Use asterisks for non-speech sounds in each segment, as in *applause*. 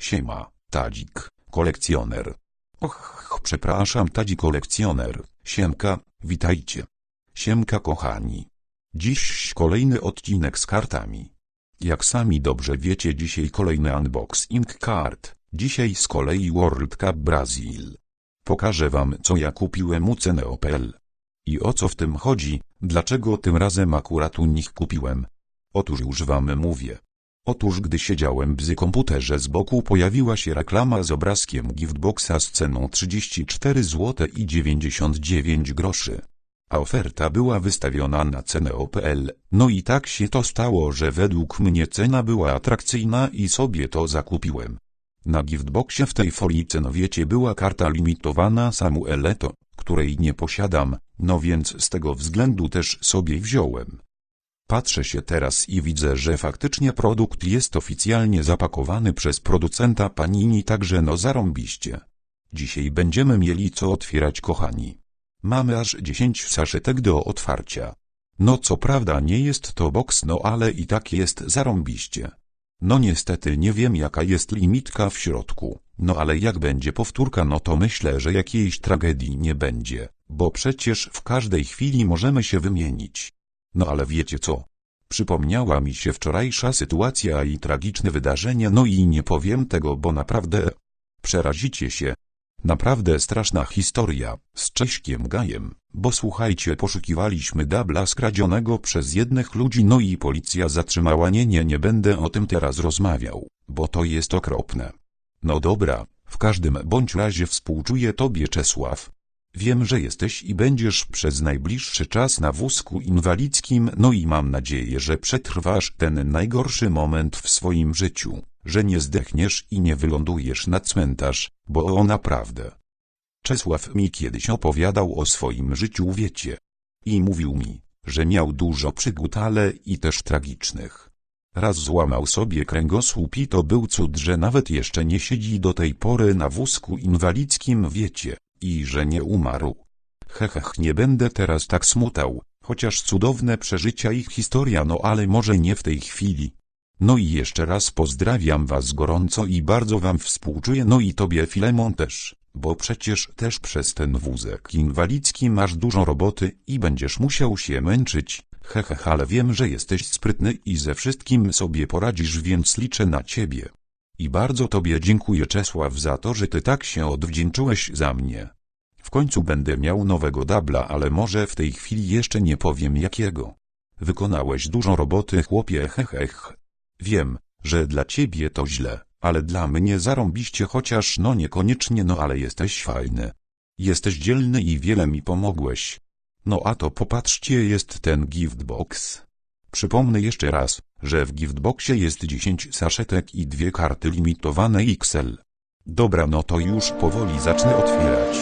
Siema, Tadzik, kolekcjoner. Och, przepraszam, Tadzik kolekcjoner. Siemka, witajcie. Siemka kochani. Dziś kolejny odcinek z kartami. Jak sami dobrze wiecie, dzisiaj kolejny unboxing kart. Dzisiaj z kolei World Cup Brazil. Pokażę wam, co ja kupiłem u Ceneo.pl. I o co w tym chodzi, dlaczego tym razem akurat u nich kupiłem. Otóż już wam mówię. Otóż gdy siedziałem przy komputerze z boku pojawiła się reklama z obrazkiem giftboxa z ceną 34 zł i 99 groszy. A oferta była wystawiona na cenę.pl. No i tak się to stało, że według mnie cena była atrakcyjna i sobie to zakupiłem. Na giftboxie w tej folii cenowiecie była karta limitowana Samueleto, której nie posiadam, no więc z tego względu też sobie wziąłem. Patrzę się teraz i widzę, że faktycznie produkt jest oficjalnie zapakowany przez producenta Panini, także no zarąbiście. Dzisiaj będziemy mieli co otwierać kochani. Mamy aż 10 saszetek do otwarcia. No co prawda nie jest to box, no ale i tak jest zarąbiście. No niestety nie wiem jaka jest limitka w środku, no ale jak będzie powtórka no to myślę, że jakiejś tragedii nie będzie, bo przecież w każdej chwili możemy się wymienić. No ale wiecie co? Przypomniała mi się wczorajsza sytuacja i tragiczne wydarzenie, no i nie powiem tego, bo naprawdę przerazicie się. Naprawdę straszna historia z Cześkiem Gajem, bo słuchajcie, poszukiwaliśmy dabla skradzionego przez jednych ludzi, no i policja zatrzymała. Nie, nie, nie będę o tym teraz rozmawiał, bo to jest okropne. No dobra, w każdym bądź razie współczuję tobie Czesław, Wiem, że jesteś i będziesz przez najbliższy czas na wózku inwalidzkim, no i mam nadzieję, że przetrwasz ten najgorszy moment w swoim życiu, że nie zdechniesz i nie wylądujesz na cmentarz, bo o naprawdę. Czesław mi kiedyś opowiadał o swoim życiu, wiecie. I mówił mi, że miał dużo przygód, ale i też tragicznych. Raz złamał sobie kręgosłup i to był cud, że nawet jeszcze nie siedzi do tej pory na wózku inwalidzkim, wiecie i że nie umarł. Hehech, nie będę teraz tak smutał, chociaż cudowne przeżycia ich historia, no ale może nie w tej chwili. No i jeszcze raz pozdrawiam was gorąco i bardzo wam współczuję, no i tobie Filemon też, bo przecież też przez ten wózek inwalidzki masz dużo roboty i będziesz musiał się męczyć. Hehech, ale wiem, że jesteś sprytny i ze wszystkim sobie poradzisz, więc liczę na ciebie. I bardzo Tobie dziękuję Czesław za to, że Ty tak się odwdzięczyłeś za mnie. W końcu będę miał nowego dabla, ale może w tej chwili jeszcze nie powiem jakiego. Wykonałeś dużo roboty chłopie hehech. Wiem, że dla Ciebie to źle, ale dla mnie zarąbiście chociaż no niekoniecznie no ale jesteś fajny. Jesteś dzielny i wiele mi pomogłeś. No a to popatrzcie jest ten giftbox. Przypomnę jeszcze raz, że w giftboxie jest 10 saszetek i dwie karty limitowane XL. Dobra no to już powoli zacznę otwierać.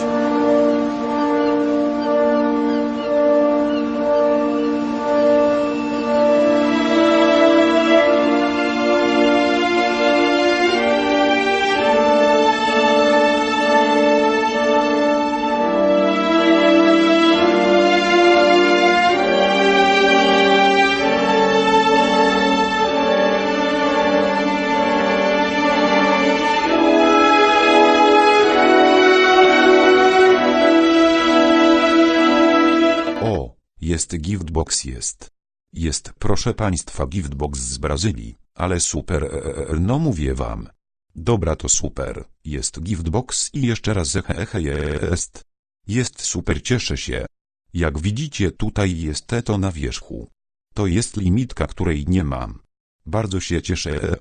Proszę państwa giftbox z Brazylii, ale super, e, e, e, no mówię wam. Dobra to super, jest giftbox i jeszcze raz hehe jest. Jest super cieszę się. Jak widzicie tutaj jest to na wierzchu. To jest limitka której nie mam. Bardzo się cieszę.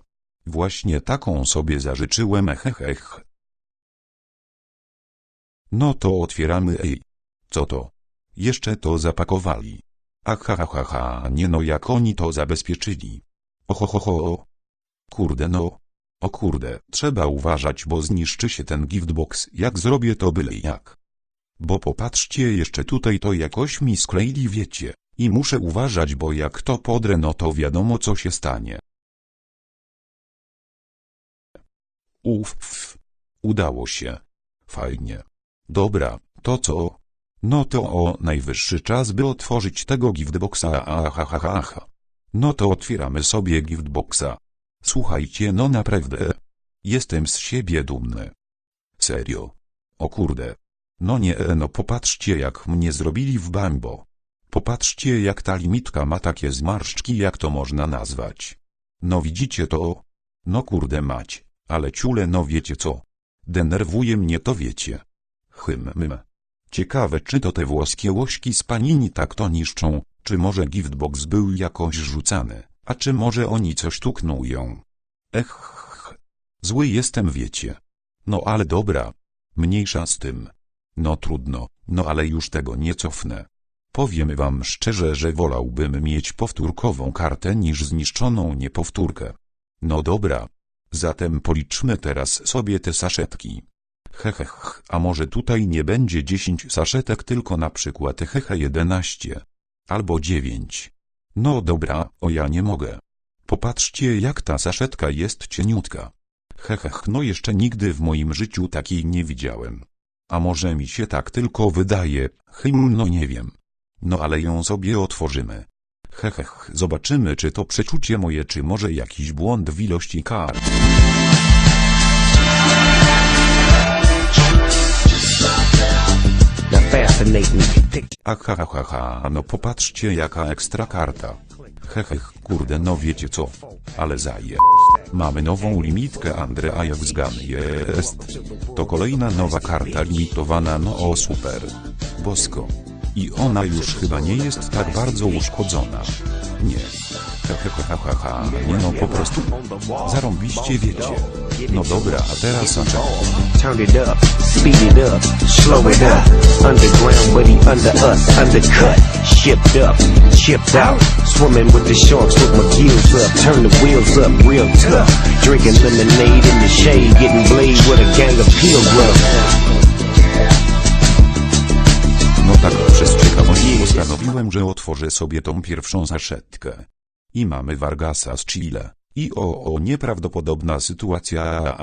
Właśnie taką sobie zażyczyłem hehech. No to otwieramy ej. Co to? Jeszcze to zapakowali. Ahahaha, nie no jak oni to zabezpieczyli. Ohohoho. Kurde no. O kurde, trzeba uważać, bo zniszczy się ten giftbox, jak zrobię to byle jak. Bo popatrzcie jeszcze tutaj to jakoś mi skleili wiecie. I muszę uważać, bo jak to podrę no to wiadomo co się stanie. Uff. Udało się. Fajnie. Dobra, to co? No to o najwyższy czas by otworzyć tego giftboxa ahahaha. No to otwieramy sobie giftboxa. Słuchajcie no naprawdę. Jestem z siebie dumny. Serio. O kurde. No nie, e, no popatrzcie jak mnie zrobili w bambo. Popatrzcie jak ta limitka ma takie zmarszczki jak to można nazwać. No widzicie to? No kurde mać, ale ciule no wiecie co? Denerwuje mnie to wiecie. Hym mym. Ciekawe czy to te włoskie łośki z panini tak to niszczą, czy może giftbox był jakoś rzucany, a czy może oni coś tu knują. Ech, zły jestem wiecie. No ale dobra. Mniejsza z tym. No trudno, no ale już tego nie cofnę. Powiem wam szczerze, że wolałbym mieć powtórkową kartę niż zniszczoną niepowtórkę. No dobra. Zatem policzmy teraz sobie te saszetki. Hehech, a może tutaj nie będzie 10 saszetek, tylko na przykład hehe 11. Albo 9. No dobra, o ja nie mogę. Popatrzcie jak ta saszetka jest cieniutka. Hehech, no jeszcze nigdy w moim życiu takiej nie widziałem. A może mi się tak tylko wydaje, hym, no nie wiem. No ale ją sobie otworzymy. Hehech, zobaczymy czy to przeczucie moje, czy może jakiś błąd w ilości kart. Ahahaha, no popatrzcie jaka ekstra karta. Hehech, kurde no wiecie co. Ale zaje. Mamy nową limitkę Andrea jak zgan jest. To kolejna nowa karta limitowana no o super. Bosko. I ona już chyba nie jest tak bardzo uszkodzona. Nie. Heheheheha, nie no po prostu. Zarąbiście wiecie. No dobra, a teraz zaczynamy. turn it up, speed it up, slow it up. Underground, but he under us, undercut, shipped up, chipped out. Swimming with the sharks with my gills up, turn the wheels up, real tough. Drinking lemonade in the shade, getting blade with a gang of pilgrims. Tak przez ciekawość postanowiłem, że otworzę sobie tą pierwszą saszetkę. I mamy Vargasa z Chile. I o, o nieprawdopodobna sytuacja.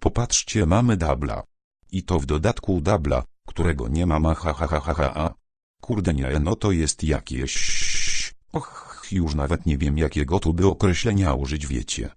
Popatrzcie, mamy dubla. I to w dodatku dubla, którego nie ma ma ha ha ha ha ha. Kurde nie, no to jest jakieś... Och, już nawet nie wiem jakiego tu by określenia użyć wiecie.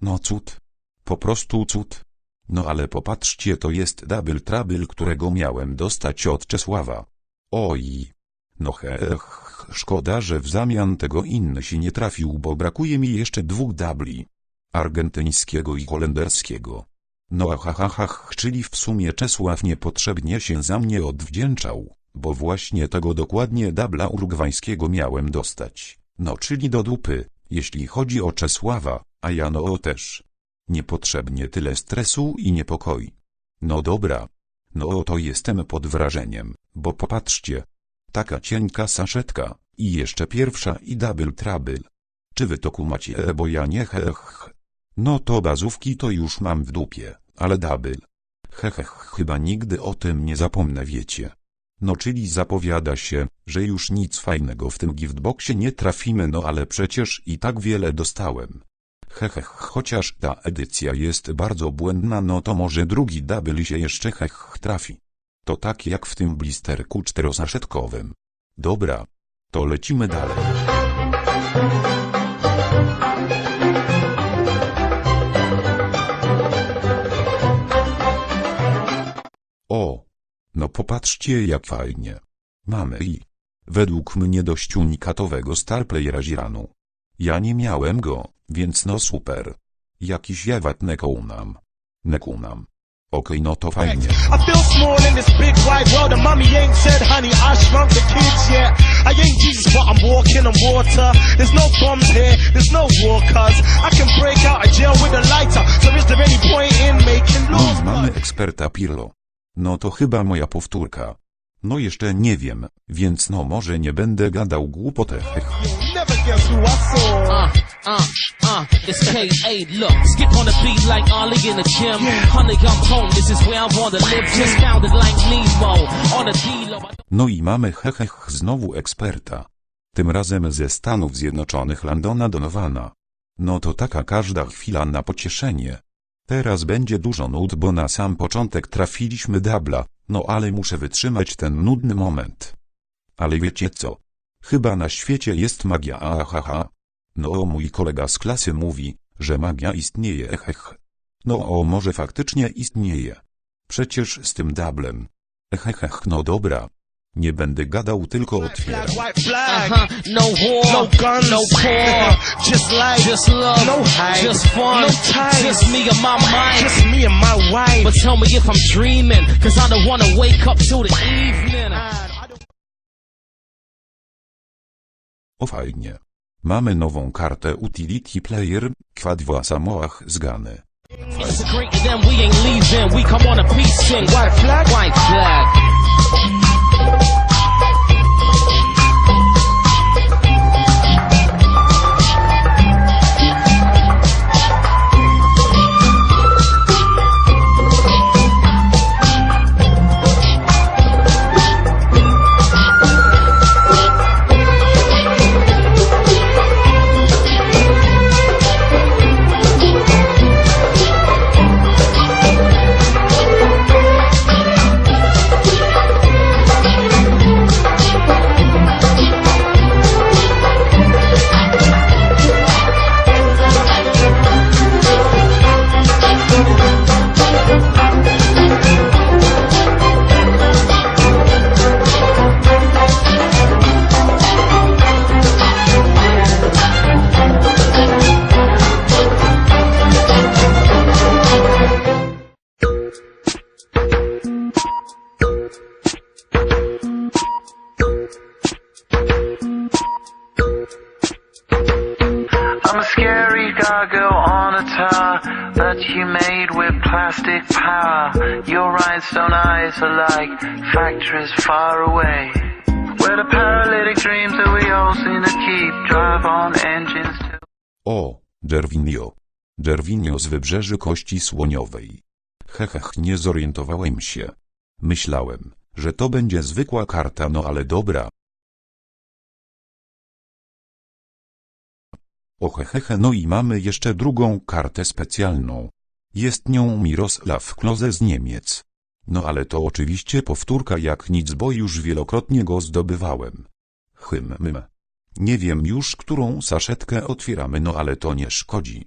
No cud. Po prostu cud. No ale popatrzcie, to jest double trouble, którego miałem dostać od Czesława. Oj. No hech, szkoda, że w zamian tego inny się nie trafił, bo brakuje mi jeszcze dwóch dubli. Argentyńskiego i holenderskiego. No ha ha ha, czyli w sumie Czesław niepotrzebnie się za mnie odwdzięczał, bo właśnie tego dokładnie dubla urugwajskiego miałem dostać. No czyli do dupy, jeśli chodzi o Czesława, a ja no o też. Niepotrzebnie tyle stresu i niepokoi. No dobra. No oto jestem pod wrażeniem, bo popatrzcie. Taka cienka saszetka, i jeszcze pierwsza i double trouble. Czy wy to kumacie, e, bo ja nie hech. No to bazówki to już mam w dupie, ale double. Hehech, chyba nigdy o tym nie zapomnę wiecie. No czyli zapowiada się, że już nic fajnego w tym giftboxie nie trafimy no ale przecież i tak wiele dostałem. Hehech, chociaż ta edycja jest bardzo błędna no to może drugi double się jeszcze hech trafi. To tak jak w tym blisterku czterosaszetkowym. Dobra. To lecimy dalej. O! No popatrzcie jak fajnie. Mamy i... Według mnie dość unikatowego starplayera Ziranu. Ja nie miałem go, więc no super. Jakiś jawat nekunam. Nekunam. Okej, no to fajnie. I feel small in this big world, and mommy ain't said, honey, I shrunk the kids yet. I ain't Jesus, but I'm walking on water. There's no bombs here, there's no war, cuz I can break out of jail with a lighter. So is there any point in making No laws? mamy eksperta Pirlo. No to chyba moja powtórka. No jeszcze nie wiem, więc no może nie będę gadał głupotę. Guess who I saw. Uh, uh, uh, it's K8, look, skip on the beat like Ollie in the gym. Honey, I'm home, this is where I wanna live. Just founded like Nemo, on a D-Lo. No i mamy hehech znowu eksperta. Tym razem ze Stanów Zjednoczonych Landona Donowana. No to taka każda chwila na pocieszenie. Teraz będzie dużo nud, bo na sam początek trafiliśmy dubla, no ale muszę wytrzymać ten nudny moment. Ale wiecie co? Chyba na świecie jest magia, ahaha. No mój kolega z klasy mówi, że magia istnieje, hech. No o może faktycznie istnieje. Przecież z tym dablem. Hehech, no dobra. Nie będę gadał, tylko otwieram. Uh-huh. No war, No guns, no poor, *laughs* just like, just love, no hate, just fun, no ties, just me and my mind. just me and my wife. But tell me if I'm dreaming, cause I don't wanna wake up till the evening. O fajnie. Mamy nową kartę Utility Player, Kwadwa Samoach. Integrated and plastic power. Your rhinestone eyes are like factories far away. Where the paralytic dreams that we all seem to keep drive on engines O, Derwinio. Derwinio z wybrzeży Kości Słoniowej. Hehech, nie zorientowałem się. Myślałem, że to będzie zwykła karta, no ale dobra. O hehehe, no i mamy jeszcze drugą kartę specjalną. Jest nią Mirosław Kloze z Niemiec. No ale to oczywiście powtórka jak nic, bo już wielokrotnie go zdobywałem. Hym, mym. Nie wiem już, którą saszetkę otwieramy, no ale to nie szkodzi.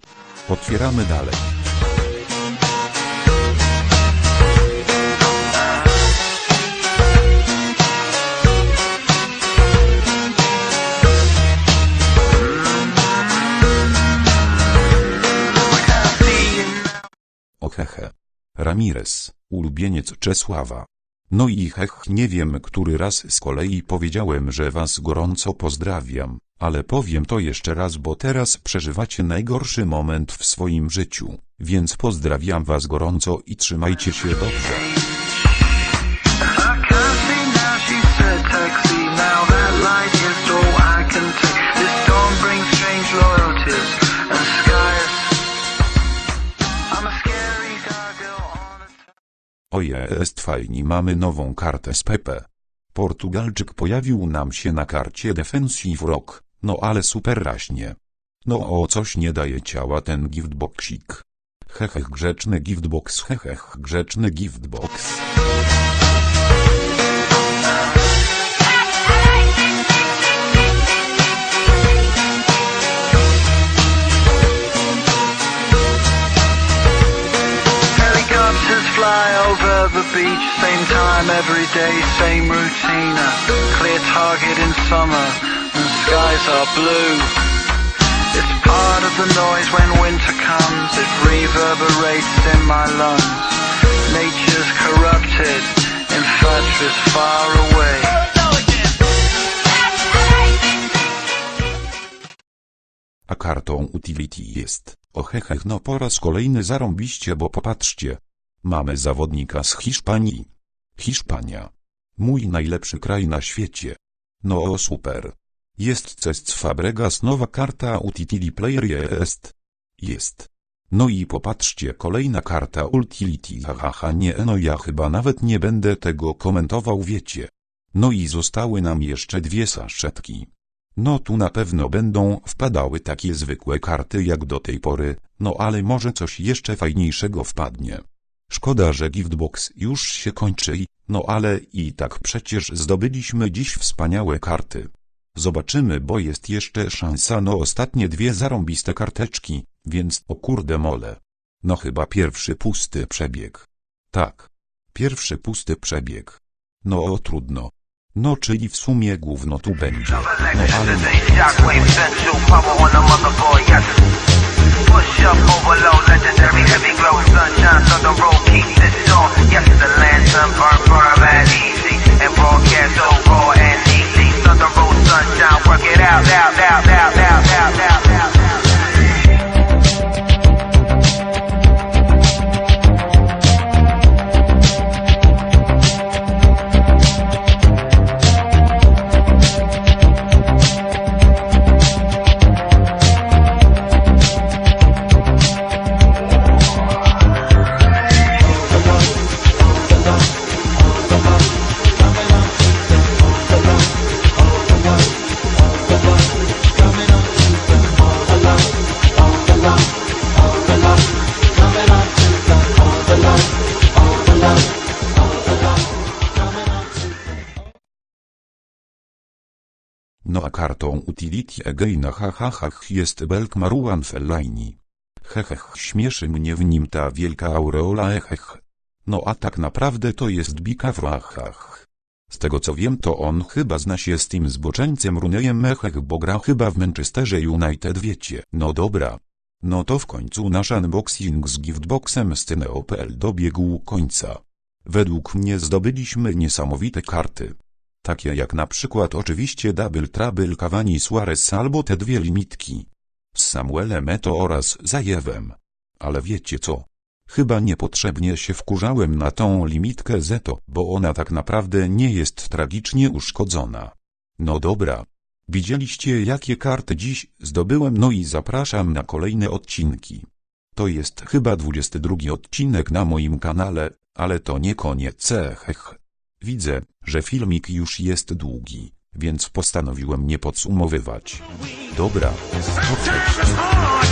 Otwieramy dalej. Hehe. Ramirez, ulubieniec Czesława. No i hech, nie wiem, który raz z kolei powiedziałem, że was gorąco pozdrawiam, ale powiem to jeszcze raz, bo teraz przeżywacie najgorszy moment w swoim życiu, więc pozdrawiam was gorąco i trzymajcie się dobrze. Oje, jest fajnie, mamy nową kartę z Pepe. Portugalczyk pojawił nam się na karcie Defensive Rock, no ale super raśnie. No o coś nie daje ciała ten giftboxik. Hehech grzeczny giftbox, hehech grzeczny giftbox. Beach, same time every day, same routine. A clear target in summer, and skies are blue. It's part of the noise when winter comes, it reverberates in my lungs. Nature's corrupted in far away. A kartą utility jest, o hehech no po raz kolejny zarąbiście, bo popatrzcie. Mamy zawodnika z Hiszpanii. Hiszpania. Mój najlepszy kraj na świecie. No super. Jest Cesc Fabregas nowa karta utility player jest. Jest. No i popatrzcie kolejna karta utility haha nie no ja chyba nawet nie będę tego komentował wiecie. No i zostały nam jeszcze dwie saszetki. No tu na pewno będą wpadały takie zwykłe karty jak do tej pory, no ale może coś jeszcze fajniejszego wpadnie. Szkoda, że giftbox już się kończy, no ale i tak przecież zdobyliśmy dziś wspaniałe karty. Zobaczymy, bo jest jeszcze szansa no ostatnie dwie zarąbiste karteczki, więc o kurde mole. No chyba pierwszy pusty przebieg. Tak. Pierwszy pusty przebieg. No o trudno. No czyli w sumie gówno tu będzie. No ale the. Push up, overload, legendary heavy glow, sunshine, thunder roll, keep this on. Yes, the lantern burn, burn that easy, and broadcast so raw and easy. Thunder roll, sunshine, work it out, out, out, out, out, out, out, No a kartą utility again hahahach jest Belk Maruan Fellaini. Hehech śmieszy mnie w nim ta wielka aureola echech. No a tak naprawdę to jest Bika Frachach. Z tego co wiem to on chyba zna się z tym zboczeńcem Runejem Echech bo gra chyba w Manchesterze United wiecie. No dobra. No to w końcu nasz unboxing z giftboxem z Cyneo.pl dobiegł końca. Według mnie zdobyliśmy niesamowite karty. Takie jak na przykład oczywiście Double Trouble Cavani Suarez albo te dwie limitki. Z Samuelem Eto oraz Zajewem. Ale wiecie co? Chyba niepotrzebnie się wkurzałem na tą limitkę Zeto, bo ona tak naprawdę nie jest tragicznie uszkodzona. No dobra. Widzieliście jakie karty dziś zdobyłem no i zapraszam na kolejne odcinki. To jest chyba 22 odcinek na moim kanale, ale to nie koniec hech. Widzę, że filmik już jest długi, więc postanowiłem nie podsumowywać. Dobra, to.